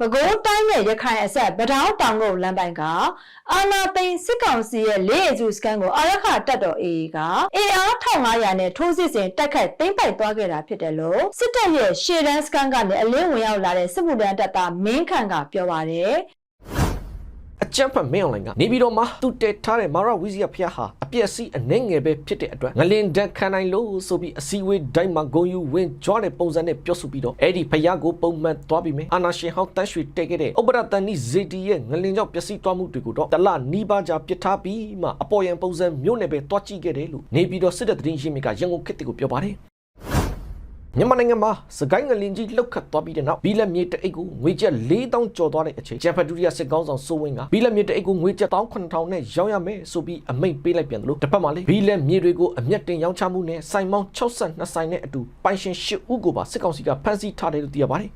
ပဲခူးတိုင်းနဲ့ရခိုင်အဆက်ဗတောင်းတောင်ကုန်းလမ်းပိုင်းကအာနာသိန်းစစ်ကောင်စီရဲ့လေးအကျူစကန်ကိုအာရခတပ်တော် AA က AR 1500နဲ့ထိုးစစ်ဆင်တိုက်ခိုက်သိမ်းပိုက်သွားခဲ့တာဖြစ်တယ်လို့စစ်တပ်ရဲ့ရှေ့တန်းစကန်ကနေအလင်းဝင်ရောက်လာတဲ့စစ်မှုထမ်းတပ်သားမင်းခန့်ကပြောပါတယ် အကြမ်းဖက်မင်းအွန်လိုင်းကနေပြီးတော့မှသူတက်ထားတဲ့မာရဝီဇီယာဖျားဟာအပြက်စီးအနှဲငယ်ပဲဖြစ်တဲ့အတွက်ငလင်ဒက်ခံနိုင်လို့ဆိုပြီးအစည်းအဝေးတိုင်းမှာဂုံယူဝင်ကြွားတဲ့ပုံစံနဲ့ပြောဆိုပြီးတော့အဲ့ဒီဖျားကိုပုံမှန်သွားပြီးမယ်အာနာရှင်ဟောင်းတန်းရွှေတက်ခဲ့တဲ့ဥပရတန်နီဇေတီရဲ့ငလင်ကြောင့်ပျက်စီးသွားမှုတွေကိုတော့တလနီးပါးကြာပြစ်ထားပြီးမှအပေါ်ယံပုံစံမျိုးနဲ့ပဲတွားကြည့်ခဲ့တယ်လို့နေပြီးတော့စစ်တပ်သတင်းရင်းမြစ်ကရန်ကုန်ခေတ်တွေကိုပြောပါတယ် မြန်မာနိုင်ငံမှာစကိုင်းငလင်ကြီးလှုပ်ခတ်သွားပြီးတဲ့နောက်ဘီလက်မြေတအိတ်ကိုငွေကျပ်4000ကျော်သွားတဲ့အချိန်ကျန်ဖက်ဒူရီယာစစ်ကောင်းဆောင်စိုးဝင်းကဘီလက်မြေတအိတ်ကိုငွေကျပ်18000နဲ့ရောင်းရမယ်ဆိုပြီးအမိန့်ပေးလိုက်ပြန်တယ်လို့တစ်ဖက်မှာလေဘီလက်မြေတွေကိုအမျက်တင်ရောင်းချမှုနဲ့စိုင်မောင်း62ဆိုင်နဲ့အတူပိုင်ရှင်8ဦးကိုပါစစ်ကောင်စီကဖမ်းဆီးထားတယ်လို့သိရပါတယ်